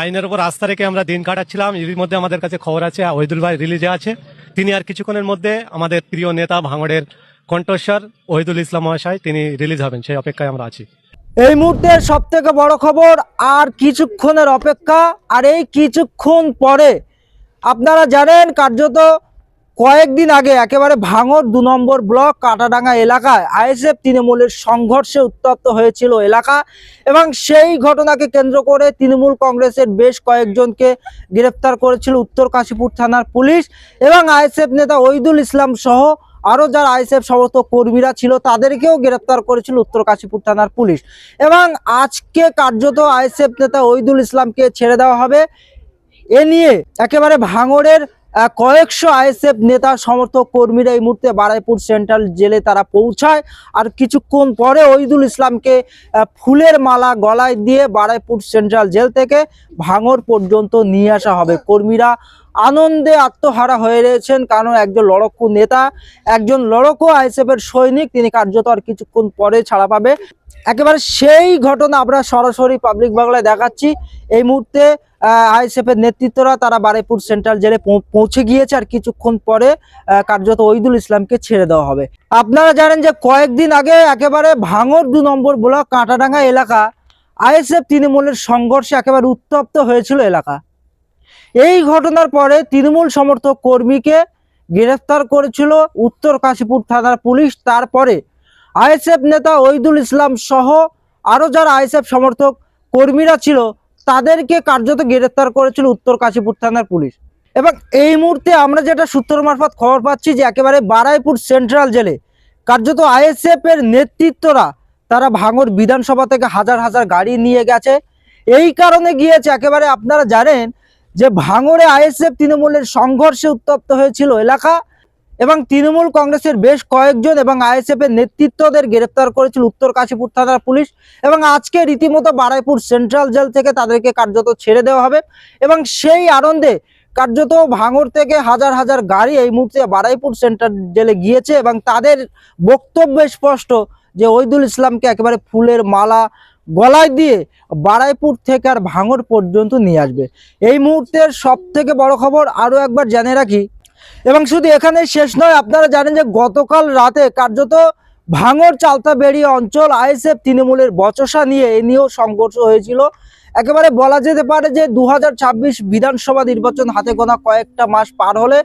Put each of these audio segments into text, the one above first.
আইনের উপর আস্থা রেখে আমরা দিন কাটাচ্ছিলাম। এর মধ্যে আমাদের কাছে খবর আছে, ওহিদুল ভাই রিলিজে আছে। তিনি আর কিছুক্ষণের মধ্যে আমাদের প্রিয় নেতা ভাঙড়ের কণ্ঠস্বর ওহিদুল ইসলাম মহাশয়, তিনি রিলিজ হবেন। সেই অপেক্ষায় আমরা আছি। এই মুহূর্তের সব থেকে বড় খবর আর কিছুক্ষণের অপেক্ষা, আর এই কিছুক্ষণ পরে আপনারা জানেন কার্যত কয়েকদিন আগে একেবারে ভাঙর দু নম্বর ব্লক কাটাডাঙ্গা এলাকায় আইএসএফ তৃণমূলের সংঘর্ষে উত্তপ্ত হয়েছিল এলাকা এবং সেই ঘটনাকে কেন্দ্র করে তৃণমূল কংগ্রেসের বেশ কয়েকজনকে গ্রেফতার করেছিল উত্তর কাশীপুর থানার পুলিশ এবং আইএসএফ নেতা ওইদুল ইসলাম সহ আরও যারা আইএসএফ সমর্থক কর্মীরা ছিল তাদেরকেও গ্রেফতার করেছিল উত্তর কাশীপুর থানার পুলিশ এবং আজকে কার্যত আইএসএফ নেতা ওইদুল ইসলামকে ছেড়ে দেওয়া হবে। এ নিয়ে একেবারে ভাঙড়ের আহ, কয়েকশো আইএসএফ নেতা সমর্থক কর্মীরা এই মুহূর্তে বারাইপুর সেন্ট্রাল জেলে তারা পৌঁছায়। আর কিছুক্ষণ পরে ওইদুল ইসলামকে ফুলের মালা গলায় দিয়ে বারাইপুর সেন্ট্রাল জেল থেকে ভাঙর পর্যন্ত নিয়ে আসা হবে। কর্মীরা আনন্দে আত্মহারা হয়ে রয়েছেন কারণ একজন লড়কু নেতা, একজন লড়কু আইএসএফ এর সৈনিক, তিনি কার্যত আর কিছুক্ষণ পরে ছাড়া পাবে। একেবারে সেই ঘটনা আমরা সরাসরি পাবলিক বাংলায় দেখাচ্ছি। এই মুহূর্তে আইএসএফ এর নেতৃত্বরা তারা বারেপুর সেন্ট্রাল জেলে পৌঁছে গিয়েছে আর কিছুক্ষণ পরে কার্যত ওইদুল ইসলামকে ছেড়ে দেওয়া হবে। আপনারা জানেন যে কয়েকদিন আগে একেবারে ভাঙর দু নম্বর ব্লক কাঁটাডাঙ্গা এলাকা, আইএসএফ তৃণমূলের সংঘর্ষে একেবারে উত্তপ্ত হয়েছিল এলাকা। এই ঘটনার পরে তৃণমূল সমর্থক কর্মীকে গ্রেফতার করেছিল উত্তর কাশীপুর থানার পুলিশ। তারপরে আইএসএফ নেতা ওইদুল ইসলাম সহ আরও যারা আইএসএফ সমর্থক কর্মীরা ছিল, তাদেরকে কার্যত গ্রেফতার করেছিল উত্তর কাশীপুর থানার পুলিশ। এবং এই মুহূর্তে আমরা যেটা সূত্র মারফত খবর পাচ্ছি যে একেবারে বারাইপুর সেন্ট্রাল জেলে কার্যত আইএসএফ এর নেতৃত্বরা তারা ভাঙর বিধানসভা থেকে হাজার হাজার গাড়ি নিয়ে গেছে। এই কারণে গিয়েছে, একেবারে আপনারা জানেন যে ভাঙড়ে আইএসএফ তৃণমূলের সংঘর্ষে উত্তপ্ত হয়েছিল এলাকা এবং তৃণমূল কংগ্রেসের বেশ কয়েকজন এবং আইএসএফ এর নেতৃত্বদের গ্রেপ্তার করেছিল উত্তর কাশীপুর থানার পুলিশ এবং আজকে রীতিমতো বারাইপুর সেন্ট্রাল জেল থেকে তাদেরকে কার্যত ছেড়ে দেওয়া হবে এবং সেই আনন্দে কার্যত ভাঙড় থেকে হাজার হাজার গাড়ি এই মুহূর্তে বারাইপুর সেন্ট্রাল জেলে গিয়েছে এবং তাদের বক্তব্য স্পষ্ট যে ওইদুল ইসলামকে একেবারে ফুলের মালা গলায় দিয়ে বারাইপুর থেকে আর ভাঙর পর্যন্ত নিয়ে আসবে। এই মুহূর্তের সব থেকে বড় খবর আরও একবার জেনে রাখি। এবং শুধু এখানে শেষ নয়, আপনারা জানেন যে গতকাল রাতে কার্যত ভাঙর চালতাবেড়ি অঞ্চল আইএসএফ তৃণমূলের বচসা নিয়ে এ নিয়েও সংঘর্ষ হয়েছিল। একেবারে বলা যেতে পারে যে দু হাজার ছাব্বিশ বিধানসভা নির্বাচন হাতে গোনা কয়েকটা মাস পার হলে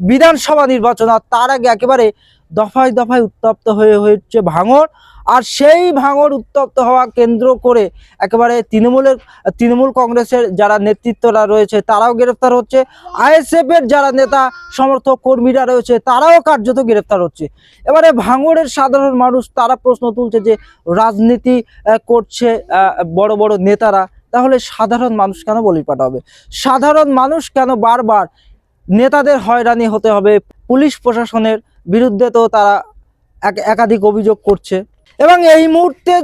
বিধানসভা নির্বাচন আর তার আগে একেবারে দফায় দফায় উত্তপ্ত হয়ে হচ্ছে ভাঙর। আর সেই ভাঙর উত্তপ্ত হওয়া কেন্দ্র করে একেবারে তৃণমূলের, তৃণমূল কংগ্রেসের যারা নেতৃত্বরা রয়েছে, তারাও গ্রেফতার হচ্ছে। আইএসএফ এর যারা নেতা, সমর্থক কর্মীরা রয়েছে, তারাও কার্যত গ্রেফতার হচ্ছে। এবারে ভাঙড়ের সাধারণ মানুষ, তারা প্রশ্ন তুলছে যে রাজনীতি করছে বড় বড় নেতারা, তাহলে সাধারণ মানুষ কেন বলি পাঠাবে সাধারণ মানুষ কেন বারবার নেতাদের হয়রানি হতে হবে? পুলিশ প্রশাসনের বিরুদ্ধে তো তারা এক- একাধিক অভিযোগ করছে। এবং এই মুহূর্তে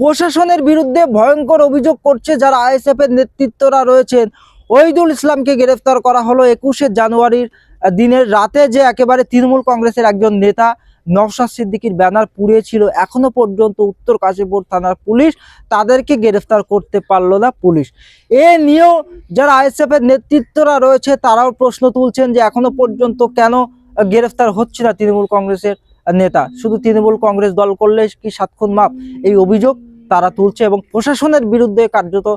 প্রশাসনের বিরুদ্ধে ভয়ঙ্কর অভিযোগ করছে যারা আইএসএফ এর নেতৃত্বরা রয়েছেন। ওইদুল ইসলামকে গ্রেফতার করা হলো একুশে জানুয়ারির দিনের রাতে যে একেবারে তৃণমূল কংগ্রেসের একজন নেতা নওশাদ সিদ্দিকির ব্যানার পুড়িয়েছিল এখনও পর্যন্ত উত্তর কাশীপুর থানার পুলিশ তাদেরকে গ্রেফতার করতে পারল না পুলিশ। এ নিয়েও যারা আইএসএফ এর নেতৃত্বরা রয়েছে তারাও প্রশ্ন তুলছেন যে এখনও পর্যন্ত কেন গ্রেফতার হচ্ছে না তৃণমূল কংগ্রেসের নেতা। শুধু তৃণমূল কংগ্রেস দল করলে কি সাতক্ষণ মাপ? এই অভিযোগ তারা তুলছে এবং প্রশাসনের বিরুদ্ধে কার্যত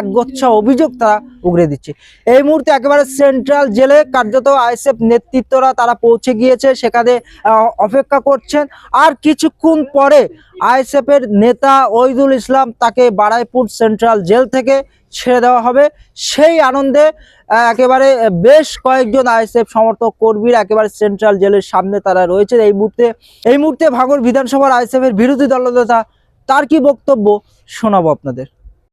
একগচ্ছা অভিযোগ তারা উগড়ে দিচ্ছে। এই মুহূর্তে একেবারে সেন্ট্রাল জেলে কার্যত আইএসএফ নেতৃত্বরা তারা পৌঁছে গিয়েছে, সেখানে অপেক্ষা করছেন। আর কিছুক্ষণ পরে আইএসএফ এর নেতা ওইদুল ইসলাম তাকে বারাইপুর সেন্ট্রাল জেল থেকে ছেড়ে দেওয়া হবে। সেই আনন্দে একেবারে বেশ কয়েকজন আইএসএফ সমর্থক কর্মীরা একেবারে সেন্ট্রাল জেলের সামনে তারা রয়েছে এই মুহূর্তে এই মুহূর্তে ভাগর বিধানসভার আইএসএফ এর বিরোধী দলনেতা তার কি বক্তব্য শোনাবো আপনাদের?